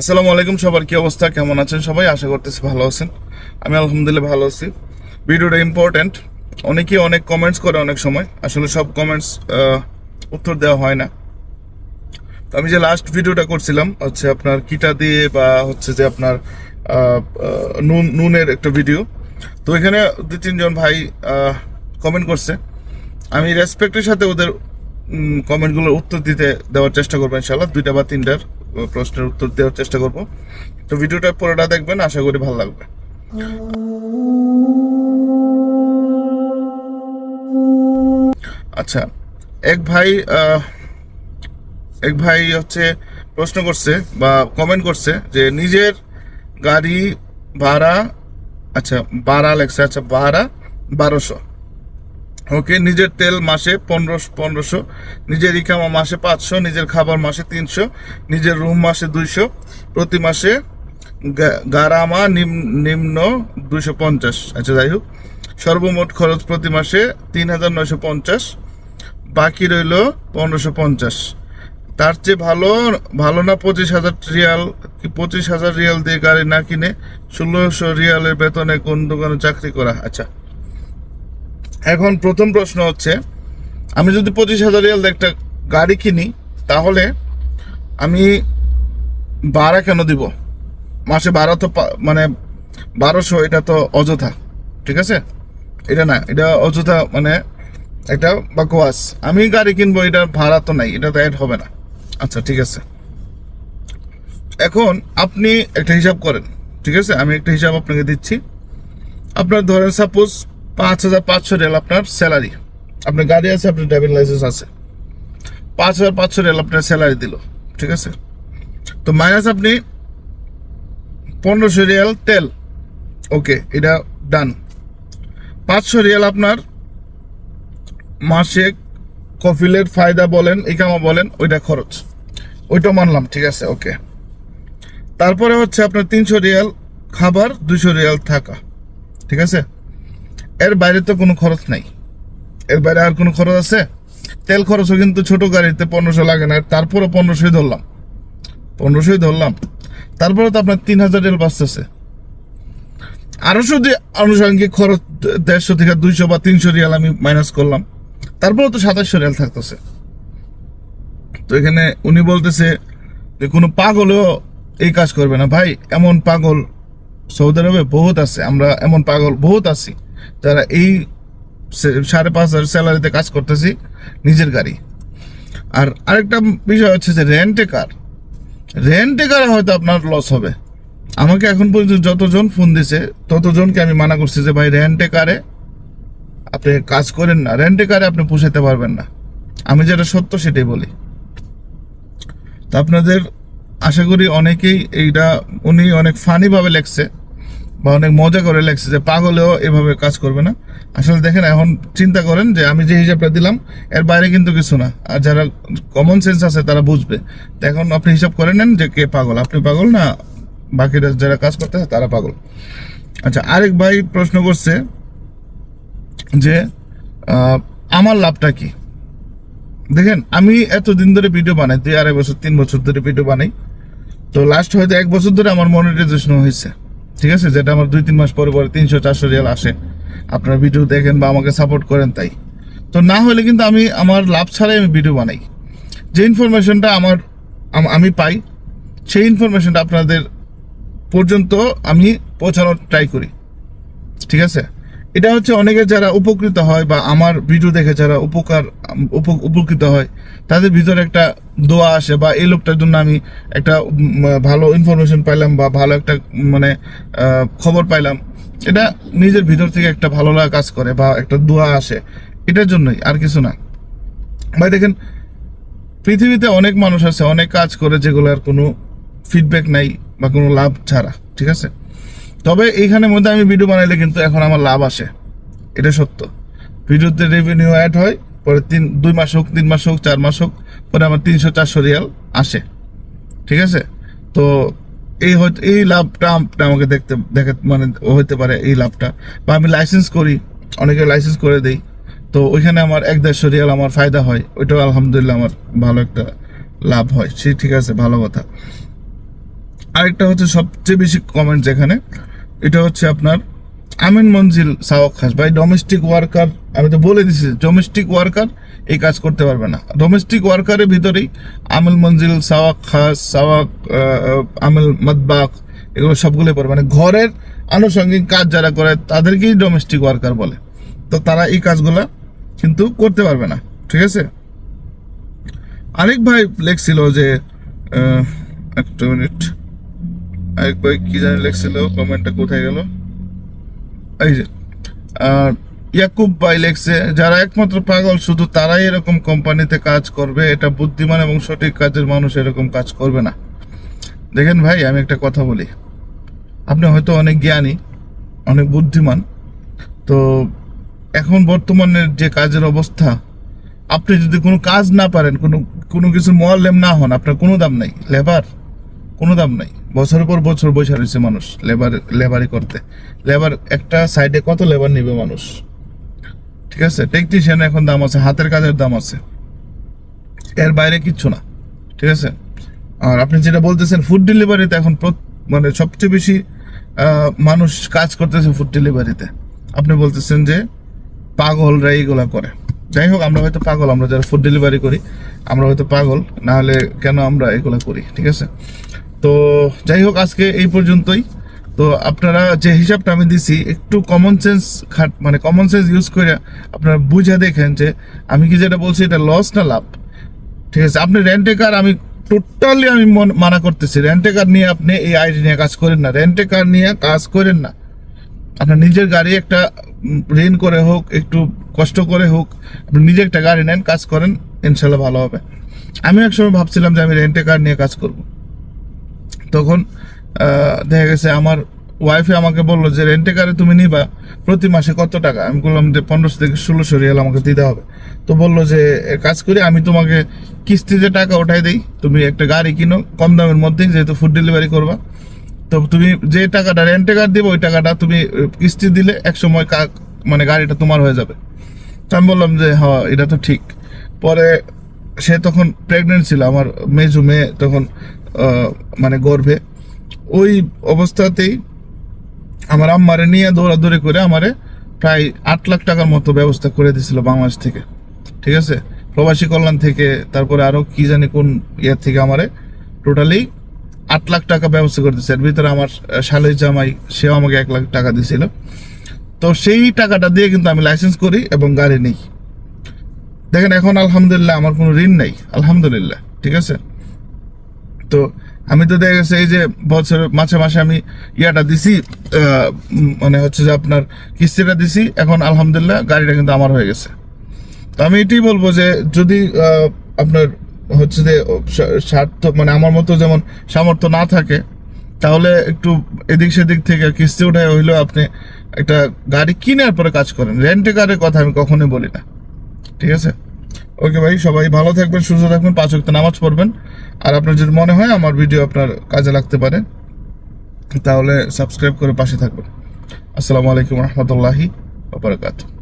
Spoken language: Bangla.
আসসালামু আলাইকুম সবার, কি অবস্থা? কেমন আছেন সবাই? আশা করতেছি ভালো আছেন। আমি আলহামদুলিল্লাহ ভালো আছি। ভিডিওটা ইম্পর্ট্যান্ট অনেকেই অনেক কমেন্টস করে অনেক সময়। আসলে সব কমেন্টস উত্তর দেওয়া হয় না। তো আমি যে লাস্ট ভিডিওটা করছিলাম, হচ্ছে আপনার কিটা দিয়ে বা হচ্ছে যে আপনার নুন, নুনের একটা ভিডিও তো এখানে দু তিনজন ভাই কমেন্ট করছে। আমি রেসপেক্টের সাথে ওদের কমেন্টগুলোর উত্তর দিতে দেওয়ার চেষ্টা করব ইনশাল্লাহ দুইটা বা তিনটার। প্রশ্নের উত্তর দেওয়ার চেষ্টা করব। তো ভিডিওটা পুরোটা দেখবেন, আশা করি ভালো লাগবে। আচ্ছা এক ভাই এক ভাই হচ্ছে প্রশ্ন করছে বা কমেন্ট করছে যে নিজের গাড়ি ভাড়া আচ্ছা ভাড়া লেখছে আচ্ছা ভাড়া বারোশো। ওকে, নিজের তেল মাসে পনেরোশো পনেরোশো, নিজের ইকামা মাসে পাঁচশো, নিজের খাবার মাসে তিনশো, নিজের রুম মাসে দুইশো, প্রতি মাসে গারামা নিম- নিম্ন দুইশো পঞ্চাশ। আচ্ছা যাই হোক, সর্বমোট খরচ প্রতি মাসে তিন হাজার নয়শো পঞ্চাশ, বাকি রইল পনেরোশো পঞ্চাশ। তার চেয়ে ভালো ভালো না পঁচিশ হাজার রিয়াল? কি পঁচিশ হাজার রিয়াল দিয়ে গাড়ি না কিনে ষোলোশো রিয়ালের বেতনে কোন দোকানে চাকরি করা? আচ্ছা এখন প্রথম প্রশ্ন হচ্ছে, আমি যদি পঁচিশ হাজার রিয়াল একটা গাড়ি কিনি, তাহলে আমি ভাড়া কেন দিব? মাসে ভাড়া তো মানে বারোশো, এটা তো অযথা, ঠিক আছে? এটা না, এটা অযথা মানে একটা বাকোয়াস আমি গাড়ি কিনবো এটা ভাড়া তো নাই, এটা তো অ্যাড হবে না। আচ্ছা ঠিক আছে। এখন আপনি একটা হিসাব করেন, ঠিক আছে? আমি একটা হিসাব আপনাকে দিচ্ছি। আপনার ধরেন সাপোজ পাঁচ হাজার পাঁচশো রেল আপনার স্যালারি। আপনার গাড়ি আছে, আপনার ড্রাইভিং লাইসেন্স আছে। পাঁচ হাজার পাঁচশো রেল আপনার স্যালারি দিল, ঠিক আছে? তো মাইনাস আপনি পনেরোশো রিয়াল তেল। ওকে, এটা ডান। পাঁচশো রিয়াল আপনার মাসে কফিলের ফায়দা বলেন, ইকামা বলেন, ওইটা খরচ। ওইটা মানলাম, ঠিক আছে, ওকে। তারপরে হচ্ছে আপনার তিনশো রিয়াল খাবার, দুশো রিয়াল থাকা, ঠিক আছে? এর বাইরে তো কোনো খরচ নাই। এর বাইরে আর কোনো খরচ আছে? তেল খরচও কিন্তু ছোট গাড়িতে পনেরোশো লাগে না তারপরে পনেরোশোই ধরলাম। পনেরোশোই ধরলাম। তারপরে তো আপনার তিন হাজার রিয়াল বাঁচতেছে আরও যদি আনুষঙ্গিক খরচ দেড়শো থেকে দুইশো বা তিনশো রিয়াল আমি মাইনাস করলাম তারপরে তো সাতাশশো রিয়াল থাকতেছে। তো এখানে উনি বলতেছে যে কোনো পাগলও এই কাজ করবে না। ভাই, এমন পাগল সৌদি আরবে বহুত আছে, আমরা এমন পাগল বহুত আছি। যারা এই সাড়ে পাঁচ হাজার স্যালারিতে কাজ করতেছি, নিজের গাড়ি। আর আরেকটা বিষয় হচ্ছে যে রেন্টে কার? রেন্টে কারে হয়তো আপনার লস হবে। আমাকে এখন পর্যন্ত যতজন ফোন দিছে, ততজনকে আমি মানা করছি যে, ভাই রেন্টে কারে আপনি কাজ করেন না। রেন্টে কারে আপনি পুষাতে পারবেন না। আমি যেটা সত্য সেটাই বলি। তো আপনাদের আশা করি অনেকেই এইটা, উনি অনেক ফানিভাবে লেখছে। বা অনেক মজা করে লেখছে যে পাগলেও এভাবে কাজ করবে না। আসলে দেখেন, এখন চিন্তা করেন যে আমি যে হিসাবটা দিলাম, এর বাইরে কিন্তু কিছু না। আর যারা কমন সেন্স আছে, তারা বুঝবে। তো এখন আপনি হিসাব করে নেন যে কে পাগল। আপনি পাগল না বাকিরা যারা কাজ করতেছে, তারা পাগল। আচ্ছা আরেক ভাই প্রশ্ন করছে যে আমার লাভটা কি? দেখেন, আমি এতদিন ধরে ভিডিও বানাই, দুই আড়াই বছর, তিন বছর ধরে ভিডিও বানাই। তো লাস্ট হয়তো এক বছর ধরে আমার মনিটাইজেশন হয়েছে। ঠিক আছে? যেটা আমার দুই তিন মাস পরে পরে তিনশো, চারশো রিয়াল আসে। আপনারা ভিডিও দেখেন বা আমাকে সাপোর্ট করেন তাই। তো না হলে কিন্তু আমি, আমার লাভ ছাড়াই আমি ভিডিও বানাই। যে ইনফরমেশনটা আমার, আমি পাই, সেই ইনফরমেশনটা আপনাদের পর্যন্ত আমি পৌঁছানোর ট্রাই করি। ঠিক আছে? এটা হচ্ছে অনেকে যারা উপকৃত হয় বা আমার ভিডিও দেখে যারা উপকার উপকৃত হয়, তাদের ভিতরে একটা দোয়া আসে বা এই লোকটার জন্য আমি একটা ভালো ইনফরমেশন পাইলাম বা ভালো একটা মানে খবর পাইলাম। এটা নিজের ভিতর থেকে একটা ভালো লাগা কাজ করে বা একটা দোয়া আসে। এটার জন্যই, আর কিছু না। ভাই, দেখেন, পৃথিবীতে অনেক মানুষ আছে, অনেক কাজ করে যেগুলোর কোনো ফিডব্যাক নাই বা কোনো লাভ ছাড়া, ঠিক আছে? তবে এইখানের মধ্যে আমি ভিডিও বানাইলে কিন্তু এখন আমার লাভ আসে। এটা সত্য। ভিডিওতে রেভিনিউ অ্যাড হয়, পরে তিন, দুই মাস হোক, তিন মাস হোক, চার মাস হোক, পরে আমার তিনশো চারশো রিয়াল আসে। ঠিক আছে? তো এই হয়তো, এই লাভটা আমাকে দেখতে, দেখে মানে হইতে পারে এই লাভটা। বা আমি লাইসেন্স করি, অনেকে লাইসেন্স করে দেই। তো ওইখানে আমার এক দেড়শো রিয়াল আমার ফায়দা হয়, ওইটাও আলহামদুলিল্লাহ আমার ভালো একটা লাভ হয়। সে ঠিক আছে, ভালো কথা। আরেকটা হচ্ছে সবচেয়ে বেশি কমেন্ট যেখানে এটা হচ্ছে আপনার আমিন মঞ্জিল সাওয়াক খাস। ভাই ডোমেস্টিক ওয়ার্কার আমি তো বলে দিছি ডোমেস্টিক ওয়ার্কার এই কাজ করতে পারবে না। ডোমেস্টিক ওয়ার্কারের ভিতরেই আমিল মঞ্জিল, সাওয়াক খাস, সাওয়াক আমিল মদবাক, এগুলো সবগুলোই পড়ে। মানে ঘরের আনুষঙ্গিক কাজ যারা করে, তাদেরকেই ডোমেস্টিক ওয়ার্কার বলে। তো তারা এই কাজগুলা কিন্তু করতে পারবে না। ঠিক আছে? আরেক ভাই লেখছিল যে একটা মিনিট। আরেক ভাই কি জানি লেখছিল, কমেন্টটা কোথায় গেল? এই যে ইয়াকুব ভাই লেখছে, যারা একমাত্র পাগল, শুধু তারাই এরকম কোম্পানিতে কাজ করবে, এটা বুদ্ধিমান এবং সঠিক কাজের মানুষ এরকম কাজ করবে না। দেখেন ভাই, আমি একটা কথা বলি। আপনি হয়তো অনেক জ্ঞানী, অনেক বুদ্ধিমান, তো এখন বর্তমানের যে কাজের অবস্থা, আপনি যদি কোনো কাজ না পারেন, কোনো কোনো কিছু মোয়াল্লেম না হন, আপনার কোনো দাম নাই, লেবার। কোনো দাম নাই। বছরের পর বছর বসে রয়েছে মানুষ লেবার লেবারি করতে। লেবার একটা সাইডে কত লেবার নিবে মানুষ? ঠিক আছে? টেকনিশিয়ান এখন দাম আছে, হাতের কাজের দাম আছে। এর বাইরে কিচ্ছু না। ঠিক আছে? আর আপনি যেটা বলতেছেন ফুড ডেলিভারিতে এখন মানে সবচেয়ে বেশি মানুষ কাজ করতেছে ফুড ডেলিভারিতে আপনি বলতেছেন যে পাগলরা এইগুলা করে। যাই হোক, আমরা হয়তো পাগল, আমরা যারা ফুড ডেলিভারি করি, আমরা হয়তো পাগল, না হলে কেন আমরা এগুলা করি? ঠিক আছে? তো যাই হোক, আজকে এই পর্যন্তই। তো আপনারা যে হিসাবটা আমি দিছি, একটু কমন সেন্স খাট মানে কমন সেন্স ইউজ করে আপনারা বুঝে দেখেন যে আমি কি যেটা বলছি, এটা লস না লাভ। ঠিক আছে, আপনি রেন্টে কার আমি টোটালি আমি মন- করতেছি। রেন্টে কার নিয়ে আপনি এই আইডি নিয়ে কাজ করেন না। রেন্টে কার নিয়ে কাজ করেন না। আপনার নিজের গাড়ি একটা ঋণ করে হোক, একটু কষ্ট করে হোক, আপনি নিজে একটা গাড়ি নেন, কাজ করেন, ইনশাল্লাহ ভালো হবে। আমি একসময় ভাবছিলাম যে আমি রেন্টে কার নিয়ে কাজ করব। তখন দেখা গেছে আমার ওয়াইফে আমাকে বলল যে রেন্টে কারে তুমি নিবা? প্রতি মাসে কত টাকা? আমি বললাম যে, পনেরোশো থেকে ষোলোশো রিয়াল আমাকে দিতে হবে। তো বলল যে কাজ করি, আমি তোমাকে কিস্তিতে টাকা ওঠাই দিই, তুমি একটা গাড়ি কিনো, কম দামের মধ্যেই যেহেতু ফুড ডেলিভারি করবা। তো তুমি যে টাকাটা রেন্টে কার দিবে, ওই টাকাটা তুমি কিস্তি দিলে এক সময় কা- মানে গাড়িটা তোমার হয়ে যাবে। তো আমি বললাম যে হ্যাঁ এটা তো ঠিক। পরে সে তখন প্রেগনেন্ট ছিল, আমার মেজু মেয়ে, তখন মানে গর্ভে, ওই অবস্থাতেই আমার আম্মারে নিয়ে দৌড়াদৌড়ি করে আমারে প্রায় আট লাখ টাকার মতো ব্যবস্থা করে দিয়েছিল বাংলাদেশ থেকে। ঠিক আছে? প্রবাসী কল্যাণ থেকে, তারপরে আরও কি জানি কোন ইয়ার থেকে আমারে টোটালি আট লাখ টাকা ব্যবস্থা করে দিচ্ছে এর ভিতরে আমার শালের জামাই, সেও আমাকে এক লাখ টাকা দিছিল তো সেই টাকাটা দিয়ে কিন্তু আমি লাইসেন্স করি এবং গাড়ি নিই। দেখেন, এখন আলহামদুলিল্লাহ আমার কোনো ঋণ নাই। আলহামদুলিল্লাহ, ঠিক আছে? তো আমি তো দেখা গেছে এই যে বছর মাসে মাসে আমি ইয়াটা দিছি মানে হচ্ছে যে আপনার কিস্তিটা দিছি, এখন আলহামদুলিল্লাহ গাড়িটা কিন্তু আমার হয়ে গেছে। তো আমি এটাই বলব যে যদি আপনার হচ্ছে যে স্বার্থ মানে আমার মতো যেমন সামর্থ্য না থাকে, তাহলে একটু এদিক সেদিক থেকে কিস্তি উঠায় হইলেও আপনি একটা গাড়ি কিনার পরে কাজ করেন। রেন্টে কারের কথা আমি কখনোই বলি না। ঠিক আছে? ওকে ভাই, সবাই ভালো থাকবেন, সুস্থ থাকবেন, পাঁচ ওয়াক্ত নামাজ পড়বেন। আর আপনার যদি মনে হয় আমার ভিডিও আপনার কাজে লাগতে পারে, তাহলে সাবস্ক্রাইব করে পাশে থাকবেন। আসসালামু আলাইকুম রহমতুল্লাহি বারাকাতুহু।